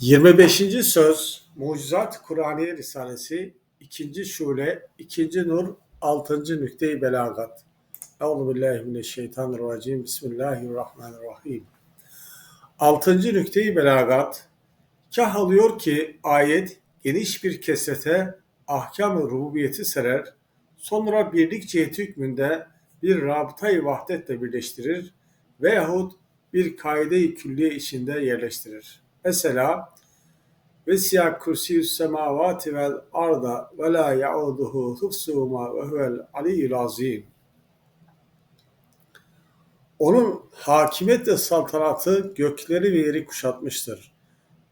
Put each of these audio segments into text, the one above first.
25. söz Mucizat Kur'aniye Risalesi 2. Şule 2. Nur 6. Nükte-i Belagat Euzu billahi mineşşeytanirracim Bismillahirrahmanirrahim 6. Nükte-i Belagat Kah alıyor ki ayet geniş bir kesrete ahkam-ı rububiyeti serer, sonra birlik ciheti hükmünde bir rabıta-i vahdetle birleştirir veyahut bir kaide-i külliye içinde yerleştirir. Mesela ve siyah kürsiyü's semavati vel arda ve la yauduhu hıfsuhuma ve huvel aliyyul azim. Onun hakimiyet ve saltanatı gökleri ve yeri kuşatmıştır.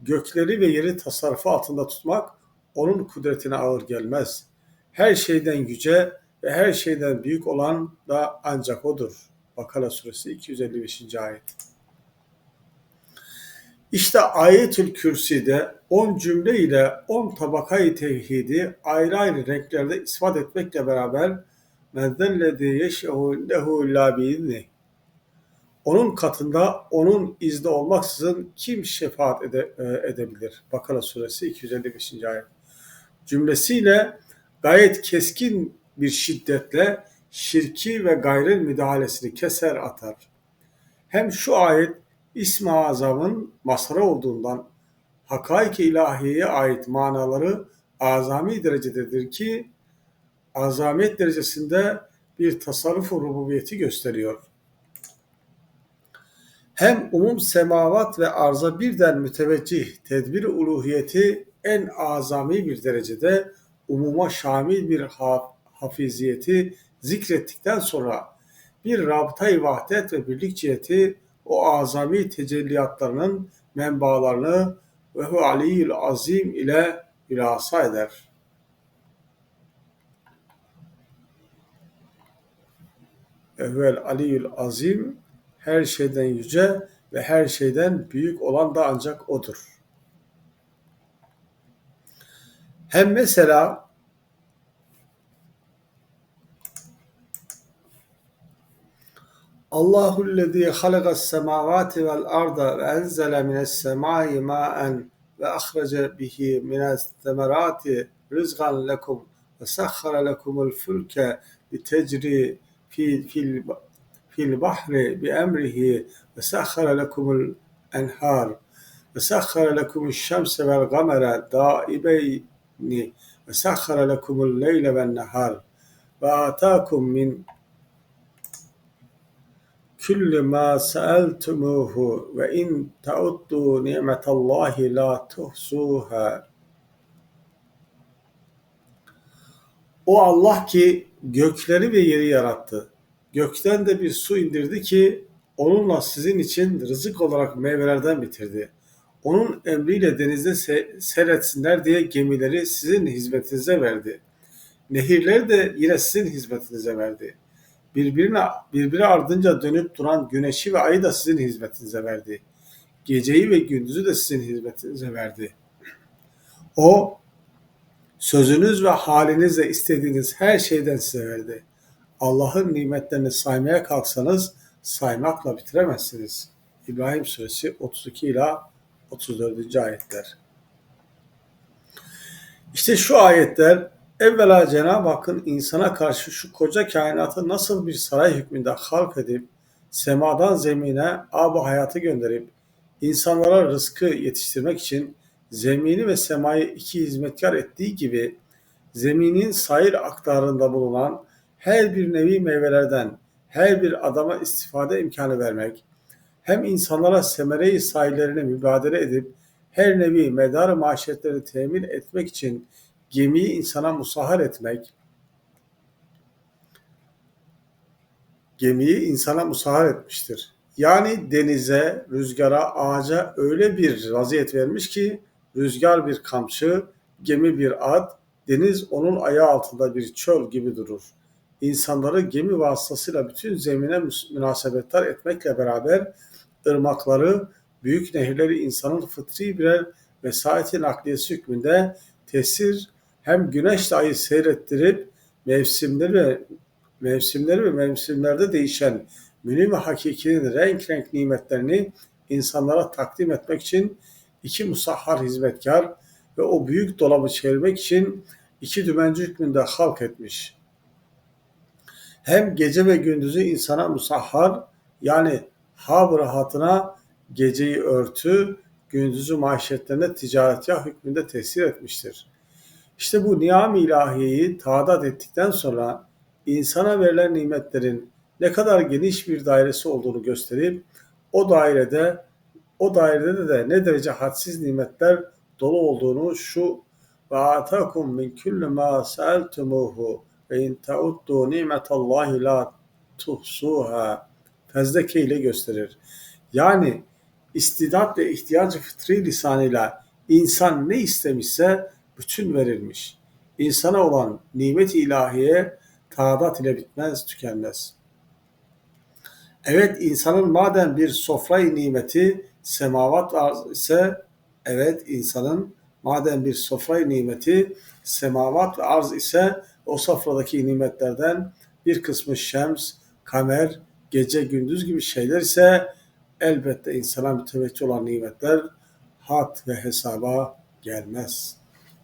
Gökleri ve yeri tasarrufu altında tutmak onun kudretine ağır gelmez. Her şeyden yüce ve her şeyden büyük olan da ancak odur. Bakara suresi 255. ayet. İşte ayetül kürsüde 10 cümle ile 10 tabakayı tevhidi ayrı ayrı renklerde ispat etmekle beraber mezzellezi yeşehu lehu illa. Onun katında onun izni olmaksızın kim şefaat ede, e, edebilir? Bakara suresi 255. ayet. Cümlesiyle gayet keskin bir şiddetle şirki ve gayrın müdahalesini keser atar. Hem şu ayet İsmi Azam'ın masarı olduğundan hakaik-i ilahiyeye ait manaları azami derecededir ki azamiyet derecesinde bir tasarruf rububiyeti gösteriyor. Hem umum semavat ve arza birden müteveccih tedbir uluhiyeti en azami bir derecede umuma şamil bir hafiziyeti zikrettikten sonra bir rabıta-i vahdet ve birlik ciheti o azami tecelliyatlarının menbalarını ve hu aliyyül azim ile hülasa eder. Evvel aliyyül azim her şeyden yüce ve her şeyden büyük olan da ancak odur. Hem mesela الله الذي خلق السماوات والأرض وأنزل من السماء ماء وأخرج به من الثمرات رزقا لكم وسخر لكم الفلك لتجري في في في البحر بأمره وسخر لكم الأنهار وسخر لكم الشمس والقمر دائبين وسخر لكم الليل والنهار وآتاكم من küllü ma sa'altumuhu ve in ta'uddu ni'metallahi la tuhsuha. O Allah ki gökleri ve yeri yarattı. Gökten de bir su indirdi ki onunla sizin için rızık olarak meyvelerden bitirdi. Onun emriyle denizde se- seyretsinler diye gemileri sizin hizmetinize verdi. Nehirleri de yine sizin hizmetinize verdi birbirine birbiri ardınca dönüp duran güneşi ve ayı da sizin hizmetinize verdi. Geceyi ve gündüzü de sizin hizmetinize verdi. O sözünüz ve halinizle istediğiniz her şeyden size verdi. Allah'ın nimetlerini saymaya kalksanız saymakla bitiremezsiniz. İbrahim Suresi 32 ila 34. ayetler. İşte şu ayetler Evvela Cenab-ı Hakk'ın insana karşı şu koca kainatı nasıl bir saray hükmünde halk edip, semadan zemine ab hayatı gönderip, insanlara rızkı yetiştirmek için zemini ve semayı iki hizmetkar ettiği gibi, zeminin sayır aktarında bulunan her bir nevi meyvelerden her bir adama istifade imkanı vermek, hem insanlara semere-i sahillerine mübadele edip, her nevi medar maşiyetleri temin etmek için gemiyi insana musahhar etmek, gemiyi insana musahhar etmiştir. Yani denize, rüzgara, ağaca öyle bir vaziyet vermiş ki rüzgar bir kamçı, gemi bir at, deniz onun ayağı altında bir çöl gibi durur. İnsanları gemi vasıtasıyla bütün zemine münasebetler etmekle beraber ırmakları, büyük nehirleri insanın fıtri birer vesayeti nakliyesi hükmünde tesir hem güneşle ayı seyrettirip mevsimleri ve mevsimleri ve mevsimlerde değişen münim ve hakikinin renk renk nimetlerini insanlara takdim etmek için iki musahhar hizmetkar ve o büyük dolabı çevirmek için iki dümenci hükmünde halk etmiş. Hem gece ve gündüzü insana musahhar yani hab rahatına geceyi örtü, gündüzü manşetlerine ticaretgah hükmünde tesir etmiştir. İşte bu niyam ilahiyeyi taadat ettikten sonra insana verilen nimetlerin ne kadar geniş bir dairesi olduğunu gösterip o dairede o dairede de ne derece hadsiz nimetler dolu olduğunu şu ve atakum min kulli ma sa'altumuhu ve in ta'uddu nimetallahi la tuhsuha fezleke ile gösterir. Yani istidat ve ihtiyacı fıtri lisanıyla insan ne istemişse bütün verilmiş. İnsana olan nimet ilahiye taadat ile bitmez, tükenmez. Evet insanın madem bir sofrayı nimeti semavat arz ise evet insanın madem bir sofrayı nimeti semavat arz ise o sofradaki nimetlerden bir kısmı şems, kamer, gece gündüz gibi şeyler ise elbette insana müteveccih olan nimetler hat ve hesaba gelmez.